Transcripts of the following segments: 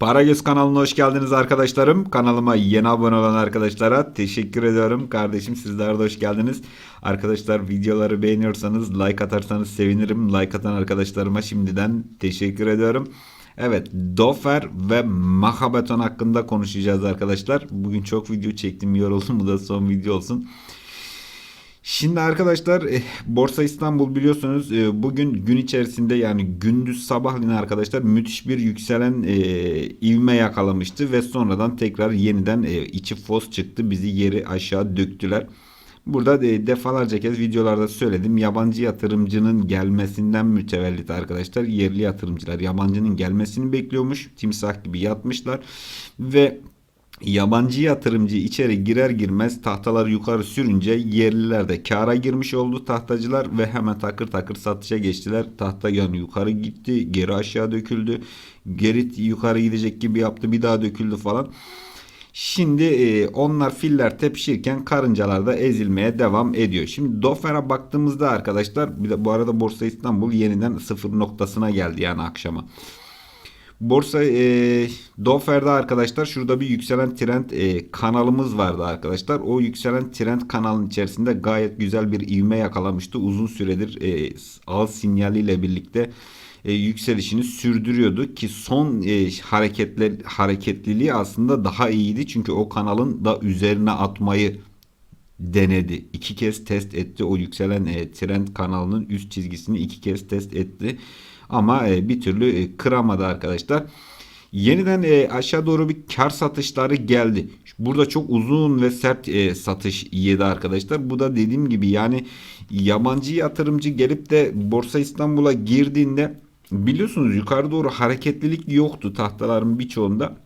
Paragöz kanalına hoş geldiniz arkadaşlarım. Kanalıma yeni abone olan arkadaşlara teşekkür ediyorum. Kardeşim sizler de hoş geldiniz. Arkadaşlar videoları beğeniyorsanız like atarsanız sevinirim. Like atan arkadaşlarıma şimdiden teşekkür ediyorum. Evet Dofer ve Mahabeton hakkında konuşacağız arkadaşlar. Bugün çok video çektim yoruldum. Bu da son video olsun. Şimdi arkadaşlar eh, Borsa İstanbul biliyorsunuz eh, bugün gün içerisinde yani gündüz sabahleyin arkadaşlar müthiş bir yükselen eh, ivme yakalamıştı ve sonradan tekrar yeniden eh, içi fos çıktı bizi yeri aşağı döktüler. Burada de, defalarca kez videolarda söyledim yabancı yatırımcının gelmesinden mütevellit arkadaşlar yerli yatırımcılar yabancının gelmesini bekliyormuş timsah gibi yatmışlar ve Yabancı yatırımcı içeri girer girmez tahtaları yukarı sürünce yerliler de kara girmiş oldu tahtacılar ve hemen takır takır satışa geçtiler. Tahta yani yukarı gitti, geri aşağı döküldü. Geri yukarı gidecek gibi yaptı, bir daha döküldü falan. Şimdi e, onlar filler tepişirken karıncalar da ezilmeye devam ediyor. Şimdi Dofer'a baktığımızda arkadaşlar bir de bu arada Borsa İstanbul yeniden sıfır noktasına geldi yani akşama. Borsa e, Dofer'de arkadaşlar şurada bir yükselen trend e, kanalımız vardı arkadaşlar. O yükselen trend kanalın içerisinde gayet güzel bir ivme yakalamıştı. Uzun süredir e, al sinyaliyle birlikte e, yükselişini sürdürüyordu ki son e, hareketler hareketliliği aslında daha iyiydi. Çünkü o kanalın da üzerine atmayı denedi. İki kez test etti. O yükselen e, trend kanalının üst çizgisini iki kez test etti. Ama e, bir türlü e, kıramadı arkadaşlar. Yeniden e, aşağı doğru bir kar satışları geldi. Burada çok uzun ve sert satış yedi arkadaşlar. Bu da dediğim gibi yani yabancı yatırımcı gelip de Borsa İstanbul'a girdiğinde biliyorsunuz yukarı doğru hareketlilik yoktu tahtaların birçoğunda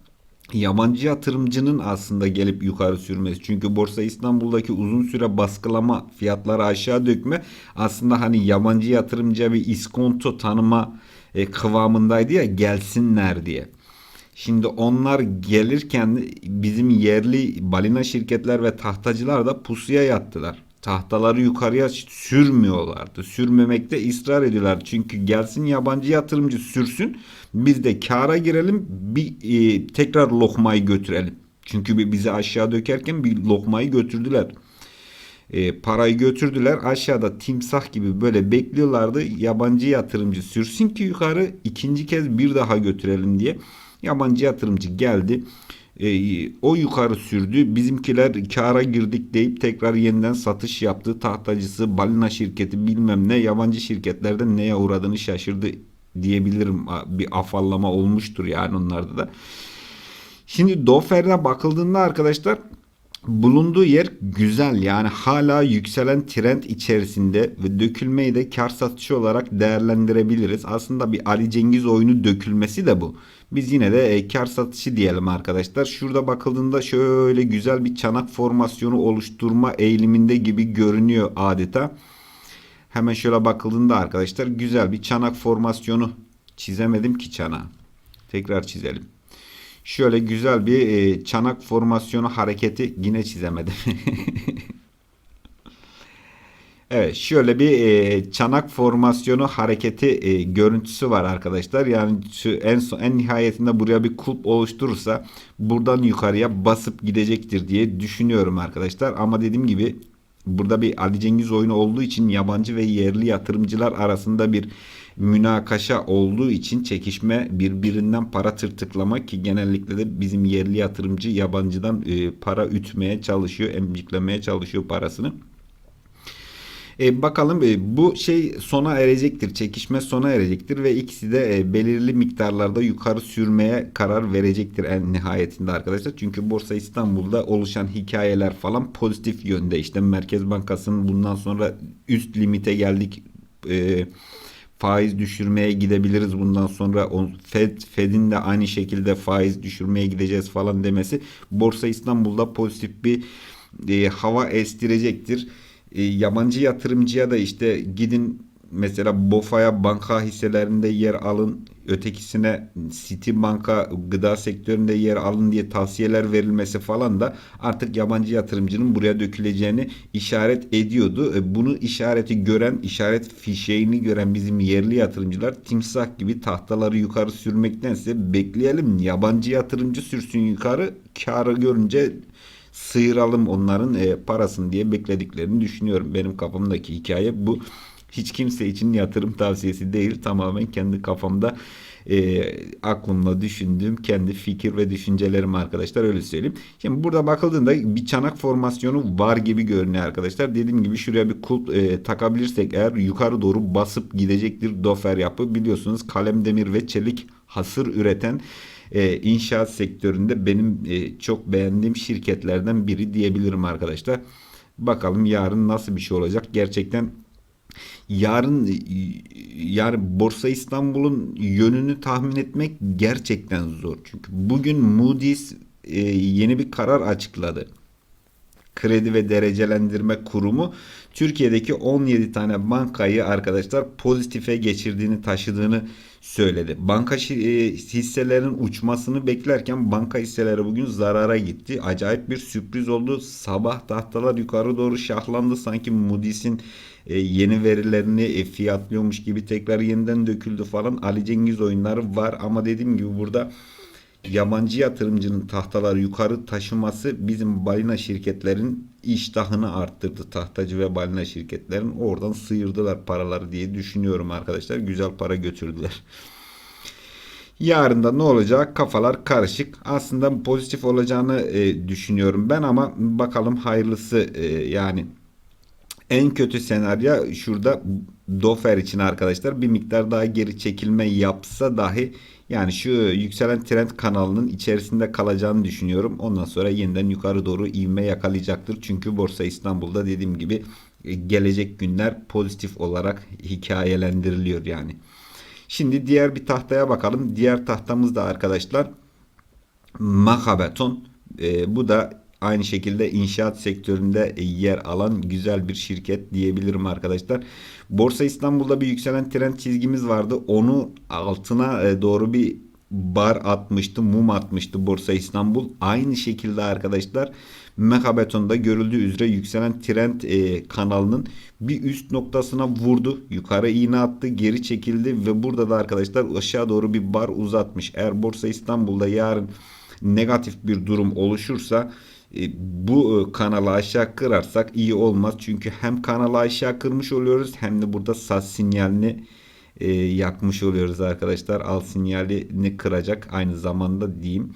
yabancı yatırımcının aslında gelip yukarı sürmesi. Çünkü Borsa İstanbul'daki uzun süre baskılama, fiyatları aşağı dökme aslında hani yabancı yatırımcıya bir iskonto tanıma e, kıvamındaydı ya gelsinler diye. Şimdi onlar gelirken bizim yerli balina şirketler ve tahtacılar da pusuya yattılar. Tahtaları yukarıya sürmüyorlardı. Sürmemekte ısrar ediyorlar. Çünkü gelsin yabancı yatırımcı sürsün. Biz de kara girelim. Bir e, tekrar lokmayı götürelim. Çünkü bizi aşağı dökerken bir lokmayı götürdüler. E, parayı götürdüler. Aşağıda timsah gibi böyle bekliyorlardı. Yabancı yatırımcı sürsün ki yukarı ikinci kez bir daha götürelim diye. Yabancı yatırımcı geldi. E, o yukarı sürdü. Bizimkiler kara girdik deyip tekrar yeniden satış yaptı. Tahtacısı, balina şirketi bilmem ne yabancı şirketlerden neye uğradığını şaşırdı diyebilirim. Bir afallama olmuştur yani onlarda da. Şimdi Dofer'e bakıldığında arkadaşlar bulunduğu yer güzel yani hala yükselen trend içerisinde ve dökülmeyi de kar satışı olarak değerlendirebiliriz. Aslında bir Ali Cengiz oyunu dökülmesi de bu. Biz yine de e, kar satışı diyelim arkadaşlar. Şurada bakıldığında şöyle güzel bir çanak formasyonu oluşturma eğiliminde gibi görünüyor adeta. Hemen şöyle bakıldığında arkadaşlar güzel bir çanak formasyonu çizemedim ki çanağı. Tekrar çizelim. Şöyle güzel bir e, çanak formasyonu hareketi yine çizemedim. evet şöyle bir e, çanak formasyonu hareketi e, görüntüsü var arkadaşlar. Yani şu en son en nihayetinde buraya bir kulp oluşturursa buradan yukarıya basıp gidecektir diye düşünüyorum arkadaşlar. Ama dediğim gibi burada bir Ali Cengiz oyunu olduğu için yabancı ve yerli yatırımcılar arasında bir münakaşa olduğu için çekişme birbirinden para tırtıklama ki genellikle de bizim yerli yatırımcı yabancıdan e, para ütmeye çalışıyor, emciklemeye çalışıyor parasını. E, bakalım e, bu şey sona erecektir. Çekişme sona erecektir ve ikisi de e, belirli miktarlarda yukarı sürmeye karar verecektir en nihayetinde arkadaşlar. Çünkü Borsa İstanbul'da oluşan hikayeler falan pozitif yönde. İşte Merkez Bankası'nın bundan sonra üst limite geldik. E, faiz düşürmeye gidebiliriz bundan sonra. Fed Fed'in de aynı şekilde faiz düşürmeye gideceğiz falan demesi Borsa İstanbul'da pozitif bir e, hava estirecektir. E, yabancı yatırımcıya da işte gidin. Mesela BOFA'ya banka hisselerinde yer alın ötekisine Citibank'a gıda sektöründe yer alın diye tavsiyeler verilmesi falan da artık yabancı yatırımcının buraya döküleceğini işaret ediyordu. E, Bunu işareti gören, işaret fişeğini gören bizim yerli yatırımcılar timsah gibi tahtaları yukarı sürmektense bekleyelim yabancı yatırımcı sürsün yukarı karı görünce sıyıralım onların e, parasını diye beklediklerini düşünüyorum. Benim kafamdaki hikaye bu. Hiç kimse için yatırım tavsiyesi değil. Tamamen kendi kafamda e, aklımla düşündüğüm kendi fikir ve düşüncelerim arkadaşlar öyle söyleyeyim. Şimdi burada bakıldığında bir çanak formasyonu var gibi görünüyor arkadaşlar. Dediğim gibi şuraya bir kulp e, takabilirsek eğer yukarı doğru basıp gidecektir dofer yapı. Biliyorsunuz kalem demir ve çelik hasır üreten e, inşaat sektöründe benim e, çok beğendiğim şirketlerden biri diyebilirim arkadaşlar. Bakalım yarın nasıl bir şey olacak. Gerçekten yarın e, yani Borsa İstanbul'un yönünü tahmin etmek gerçekten zor. Çünkü bugün Moody's e, yeni bir karar açıkladı. Kredi ve Derecelendirme Kurumu Türkiye'deki 17 tane bankayı arkadaşlar pozitife geçirdiğini taşıdığını söyledi. Banka e, hisselerin uçmasını beklerken banka hisseleri bugün zarara gitti. Acayip bir sürpriz oldu. Sabah tahtalar yukarı doğru şahlandı. Sanki Moody's'in e, yeni verilerini e, fiyatlıyormuş gibi tekrar yeniden döküldü falan. Ali Cengiz oyunları var ama dediğim gibi burada yabancı yatırımcının tahtaları yukarı taşıması bizim balina şirketlerin iştahını arttırdı. Tahtacı ve balina şirketlerin oradan sıyırdılar paraları diye düşünüyorum arkadaşlar. Güzel para götürdüler. Yarın da ne olacak? Kafalar karışık. Aslında pozitif olacağını e, düşünüyorum ben ama bakalım hayırlısı e, yani en kötü senaryo şurada Dofer için arkadaşlar bir miktar daha geri çekilme yapsa dahi yani şu yükselen trend kanalının içerisinde kalacağını düşünüyorum. Ondan sonra yeniden yukarı doğru ivme yakalayacaktır. Çünkü Borsa İstanbul'da dediğim gibi e, gelecek günler pozitif olarak hikayelendiriliyor yani. Şimdi diğer bir tahtaya bakalım. Diğer tahtamızda arkadaşlar Makabeton. E, bu da aynı şekilde inşaat sektöründe yer alan güzel bir şirket diyebilirim arkadaşlar. Borsa İstanbul'da bir yükselen trend çizgimiz vardı. Onu altına e, doğru bir bar atmıştı, mum atmıştı Borsa İstanbul. Aynı şekilde arkadaşlar Mekabeton'da görüldüğü üzere yükselen trend e, kanalının bir üst noktasına vurdu. Yukarı iğne attı, geri çekildi ve burada da arkadaşlar aşağı doğru bir bar uzatmış. Eğer Borsa İstanbul'da yarın negatif bir durum oluşursa e, bu e, kanalı aşağı kırarsak iyi olmaz. Çünkü hem kanalı aşağı kırmış oluyoruz hem de burada saz sinyalini e, yakmış oluyoruz arkadaşlar. Al sinyalini kıracak aynı zamanda diyeyim.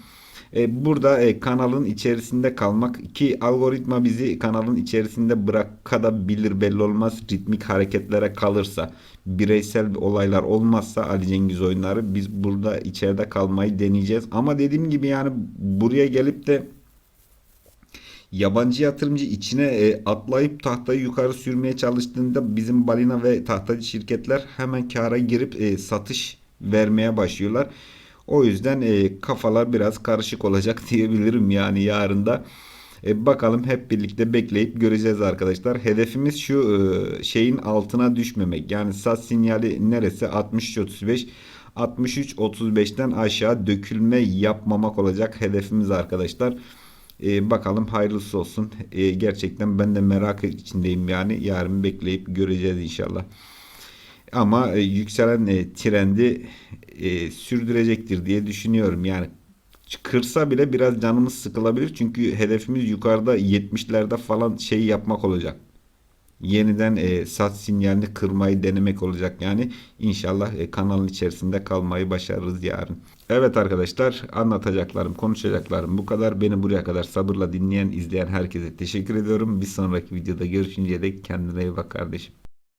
E, burada e, kanalın içerisinde kalmak ki algoritma bizi kanalın içerisinde bırakabilir belli olmaz ritmik hareketlere kalırsa bireysel olaylar olmazsa Ali Cengiz oyunları biz burada içeride kalmayı deneyeceğiz. Ama dediğim gibi yani buraya gelip de yabancı yatırımcı içine e, atlayıp tahtayı yukarı sürmeye çalıştığında bizim balina ve tahtacı şirketler hemen kâra girip e, satış vermeye başlıyorlar. O yüzden e, kafalar biraz karışık olacak diyebilirim yani yarın da. E, bakalım hep birlikte bekleyip göreceğiz arkadaşlar. Hedefimiz şu e, şeyin altına düşmemek. Yani sat sinyali neresi? 63.35 63.35'ten aşağı dökülme yapmamak olacak hedefimiz arkadaşlar. E, bakalım hayırlısı olsun. E, gerçekten ben de merak içindeyim yani. Yarın bekleyip göreceğiz inşallah. Ama e, yükselen e, trendi e, sürdürecektir diye düşünüyorum. Yani kırsa bile biraz canımız sıkılabilir. Çünkü hedefimiz yukarıda 70'lerde falan şey yapmak olacak. Yeniden e, sat sinyalini kırmayı denemek olacak. Yani inşallah e, kanalın içerisinde kalmayı başarırız yarın. Evet arkadaşlar anlatacaklarım, konuşacaklarım bu kadar. Beni buraya kadar sabırla dinleyen, izleyen herkese teşekkür ediyorum. Bir sonraki videoda görüşünceye dek kendine iyi bak kardeşim.